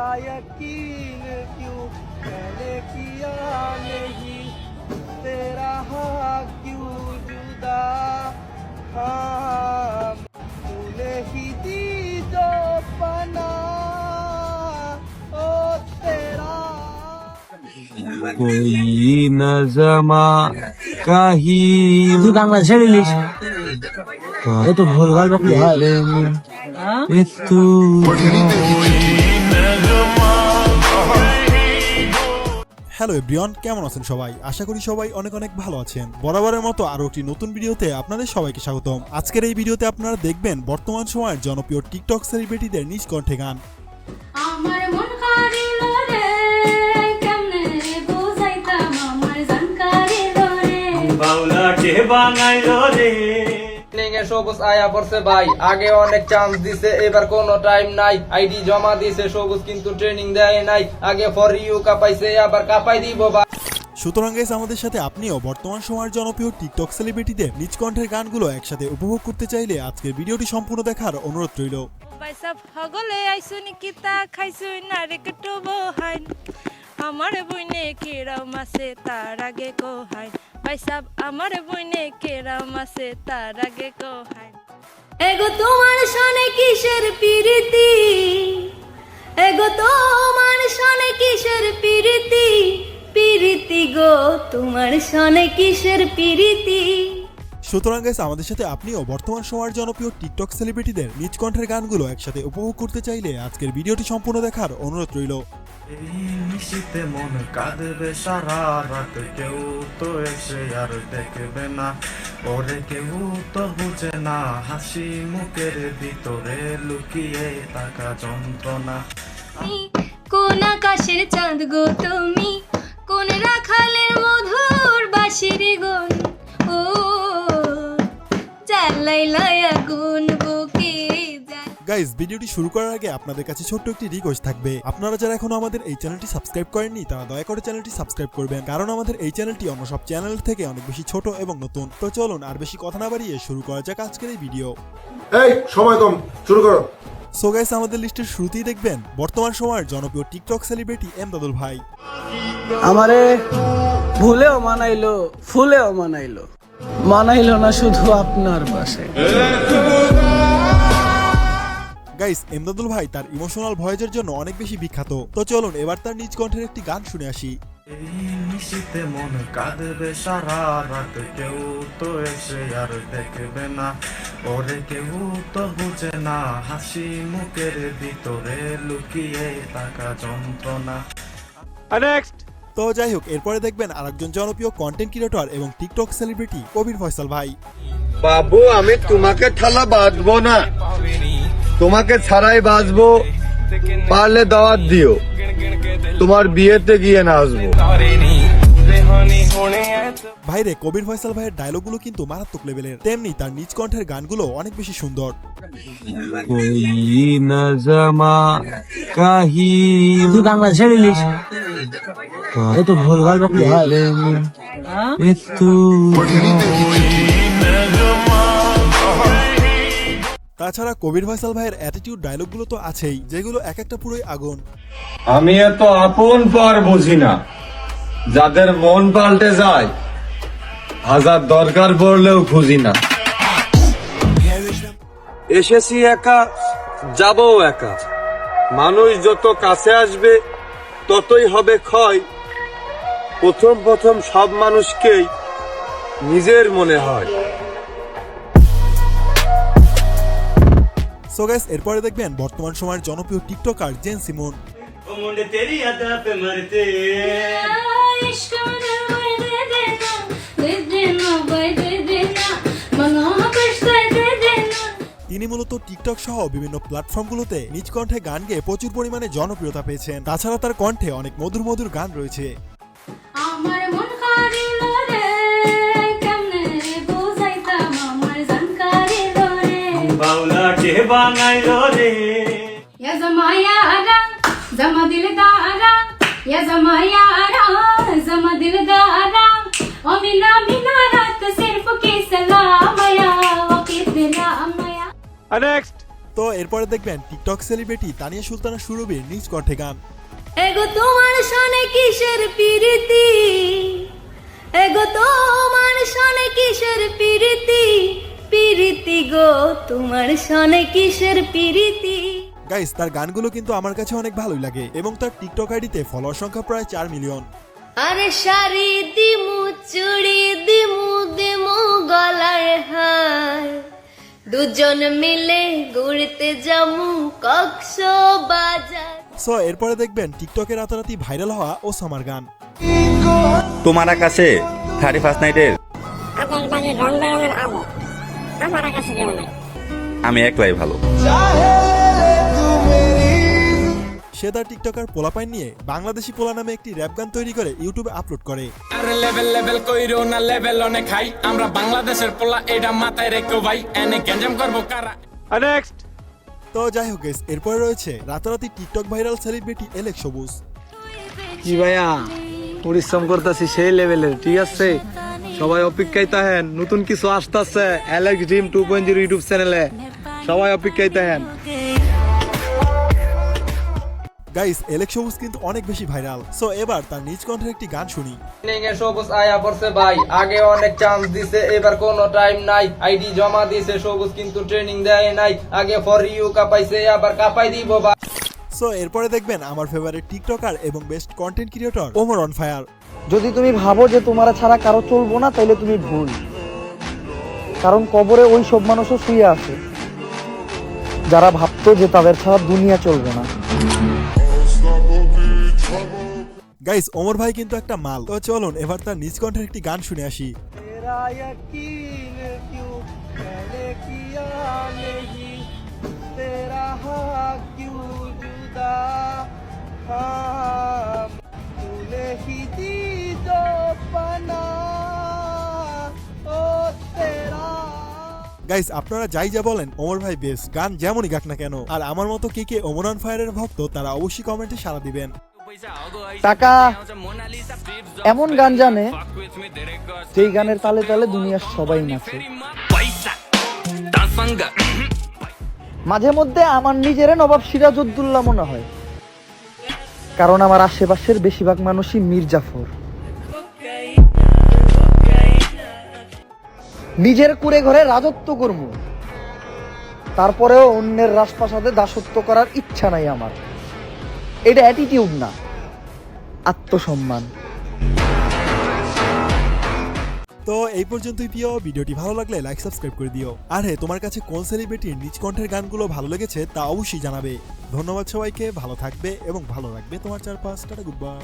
मेरा यकीन क्यों मैंने किया नहीं तेरा हाँ क्यों जुदा हाँ तूने ही दी जो पना ओ तेरा कोई न जमा कहीं तू बांग्ला से इंग्लिश ये तो भूल गल बकली है तू হ্যালো এভরিওয়ান কেমন আছেন সবাই? আশা করি সবাই অনেক অনেক ভালো আছেন। বরাবরের মতো আরও একটি নতুন ভিডিওতে আপনাদের সবাইকে স্বাগতম। আজকের এই ভিডিওতে আপনারা দেখবেন বর্তমান সময়ের জনপ্রিয় টিকটক সেলিব্রিটিদের নিজ কণ্ঠে গান। আমার মন রে বাউলাকে বানাইলো সবুজ আয়া পড়ছে ভাই। আগে অনেক চান্স দিছে এবার কোনো টাইম নাই। আইডি জমা দিছে সবুজ কিন্তু ট্রেনিং দেয় নাই। আগে ফর ইউ কাপাইছে আবার কাপাই দিব ভাই। সুতরাং গাইস আমাদের সাথে আপনিও বর্তমান সময়ের জনপ্রিয় টিকটক সেলিব্রিটিদের নিজ কণ্ঠের গানগুলো একসাথে উপভোগ করতে চাইলে আজকের ভিডিওটি সম্পূর্ণ দেখার অনুরোধ রইল। বাইসা হগলে আইসুন কিতা খাইছুন আরে কটু বহাইন আমার বইনে কেরাও মাসে তার আগে কোহাইন বাইসাব আমার বইনে কেরাও মাসে তার আগে কোহাইন এগো তোমার সনে কিসের পিরিতি? এগো তোমার সনে কিসের পিরিতি? পিরিতি গো তোমার সনে কিসের পিরিতি? সুতরাং গাইস আমাদের সাথে আপনিও বর্তমান সময়ের জনপ্রিয় টিকটক সেলিব্রিটিদের নিজ কণ্ঠের গানগুলো একসাথে উপভোগ করতে চাইলে আজকের ভিডিওটি সম্পূর্ণ দেখার অনুরোধ রইল। নিশিতে মন কাঁদবে সারা রাত। কেউ তো এসে আর দেখবে না। ওরে কেউ তো বুঝে না, হাসি মুখের ভিতরে লুকিয়ে থাকা যন্ত্রণা। কোন আকাশের চাঁদ গো তুমি? কোন রাখালের মধুর বাঁশির গুন ও জ্বালাইলাই আগুন বুকে জ্বাল গাইজ ভিডিওটি শুরু করার আগে আপনাদের কাছে ছোট্ট একটি রিকোয়েস্ট থাকবে। আপনারা যারা এখনও আমাদের এই চ্যানেলটি সাবস্ক্রাইব করেননি তারা দয়া করে চ্যানেলটি সাবস্ক্রাইব করবেন। কারণ আমাদের এই চ্যানেলটি অন্য সব চ্যানেল থেকে অনেক বেশি ছোট এবং নতুন। তো চলুন আর বেশি কথা না বাড়িয়ে শুরু করা যাক আজকের এই ভিডিও এই সময় কম। শুরু করো। সো গাইস আমাদের লিস্টের শুরুতেই দেখবেন বর্তমান সময়ের জনপ্রিয় টিকটক সেলিব্রিটি এমদাদুল ভাই। আমারে ভুলেও মানাইলো ফুলেও মানাইলো। মানাইলো না শুধু আপনার পাশে। গাইস এমদাদুল ভাই তার ইমোশনাল ভয়েজের জন্য অনেক বেশি বিখ্যাত। তো চলুন এবার তার নিজ কণ্ঠের একটি গান শুনে আসি। নিশিতে মন কাঁদবে সারা রাত কেউ তো এসে আর দেখবে না। ওরে কেউ তো বুঝে না হাসি মুখের ভিতরে লুকিয়ে থাকা যন্ত্রণা। তো যাই হোক এরপরে দেখবেন আরেকজন জনপ্রিয় কন্টেন্ট ক্রিয়েটর এবং টিকটক সেলিব্রিটি কবির ফয়সাল ভাই। বাবু আমি তোমাকে ঠালা বাঁচবো না। তোমাকে ছাড়াই বাঁচবো পারলে দাওয়াত দিও। তোমার বিয়েতে গিয়ে না আসব। ভাই ভাইরে কবির ফয়সাল ভাইয়ের ডায়লগুলো কিন্তু মারাত্মক লেভেলের তেমনি তার নিজ কণ্ঠের গানগুলো অনেক বেশি সুন্দর। বাংলা ভুল গল্প। তাছাড়া কবির ফয়সাল ভাইয়ের অ্যাটিটিউড ডায়লগগুলো তো আছেই, যেগুলো এক একটা পুরোই আগুন। আমি এত আপন পার বুঝি না। যাদের মন পাল্টে যায়, হাজার দরকার পড়লেও খুঁজি না। এসেছি একা, যাবও একা। মানুষ যত কাছে আসবে, ততই হবে ক্ষয়। প্রথম প্রথম সব মানুষকেই নিজের মনে হয়। সো গাইস এরপরে দেখবেন বর্তমান সময়ের জনপ্রিয় টিকটকার জেন সিমন। তিনি মূলত টিকটক সহ বিভিন্ন প্ল্যাটফর্মগুলোতে নিজ কণ্ঠে গান গেয়ে প্রচুর পরিমাণে জনপ্রিয়তা পেয়েছেন। তাছাড়া তার কণ্ঠে অনেক মধুর মধুর গান রয়েছে। বাউলা যে বানাইলো রে। ইয়া জামায়ারা জামা দিলদারা ইয়া জামায়ারা জামা দিলদারা ও মিনা মিনা রাত সিরফ কে সালাম আয়া ও কিতনা আমায়া নেক্সট তো এরপরে দেখবেন টিকটক সেলিব্রিটি তানিয়া সুলতানা সুরভির নিজ কণ্ঠে গান। এগো তোমার শানে কিসের পিরিতি? এগো তোমার শানে কিসের পিরিতি? পিরিতি গো তোমার সনে কিসের পিরিতি? গাইস তার গানগুলো কিন্তু আমার কাছে অনেক ভালোই লাগে এবং তার টিকটক আইডিতে ফলোয়ার সংখ্যা প্রায় চার মিলিয়ন। আরে শাড়ি দিমু চুড়ি দিমু দিমু গলার হার। দুজন মিলে ঘুরতে যামু কক্স বাজার। সো এরপরে দেখবেন টিকটকে রাতারাতি ভাইরাল হওয়া ও সামার গান। তোমার আকাশে থার্টি ফার্স্ট নাইটের আমি একলাই ভালো। সে তার টিকটকার পোলাপাইন নিয়ে বাংলাদেশি পোলা নামে একটি র্যাপ গান তৈরি করে ইউটিউবে আপলোড করে। আরে লেভেল লেভেল কইরো না লেভেল অনেক হাই আমরা বাংলাদেশের পোলা এটা মাথায় রেখো ভাই। এনে গ্যাঞ্জাম করব কারা? তো যাই হোক guys, এরপরে রয়েছে রাতারাতি টিকটক ভাইরাল সেলিব্রিটি এলেক সবুজ। কি ভাইয়া পরিশ্রম করতেছি সেই লেভেলের ঠিক আছে? সবাই অপেক্ষায় তাহেন নতুন কিছু আসতেছে Alex dream two point zero YouTube চ্যানেলে সবাই অপেক্ষায় তাহেন গাইস এলেক সবুজ কিন্তু অনেক বেশি ভাইরাল সো এবার তার নিজ কণ্ঠের একটি গান শুনি। এ সবুজ আয়া পড়ছে ভাই আগে অনেক চান্স দিছে এবার কোনো টাইম নাই। আইডি জমা দিছে সবুজ কিন্তু ট্রেনিং দেয় নাই। আগে ফর ইউ কাপাইছে আবার কাপাই দিব ভাই। সো এরপরে দেখবেন আমার ফেভারিট টিকটকার এবং best content creator Omar on fire যদি তুমি ভাবো যে তোমার ছাড়া কারও চলবো না তাহলে তুমি ভুল। কারণ কবরে ওই সব মানুষও শুয়ে আছে। যারা ভাবতো যে তাদের ছাড়া দুনিয়া চলবে না। গাইস ওমর ভাই কিন্তু একটা মাল। তো চলুন এবার তার নিজ কণ্ঠের একটি গান শুনে আসি। গাইস আপনারা যাই যা বলেন, ওমর ভাই বেশ গান যেমনই গাক না কেন, আর আমার মতো কে কে ওমর অন ফায়ারের ভক্ত, তারা অবশ্যই কমেন্টে সাড়া দিবেন। টাকা এমন গান জানে সেই গানের তালে তালে দুনিয়ার সবাই নাচে। মাঝে মধ্যে আমার নিজের নবাব সিরাজউদ্দৌলা মনে হয়। কারণ আমার আশেপাশের বেশিরভাগ মানুষই মীর জাফর নিজের কুড়ে ঘরে রাজত্ব করব। তারপরেও অন্যের রাজপ্রাসাদে দাসত্ব করার ইচ্ছা নাই আমার। এটা অ্যাটিটিউড না, আত্মসম্মান। তো এই পর্যন্তই প্রিয়, ভিডিওটি ভালো লাগলে লাইক সাবস্ক্রাইব করে দিও। আর হ্যাঁ তোমার কাছে কোন সেলিব্রিটির নিজ কণ্ঠের গানগুলো ভালো লেগেছে তা অবশ্যই জানাবে। ধন্যবাদ সবাইকে, ভালো থাকবে এবং ভালো রাখবে তোমার চারপাশ টাটা গুড বাই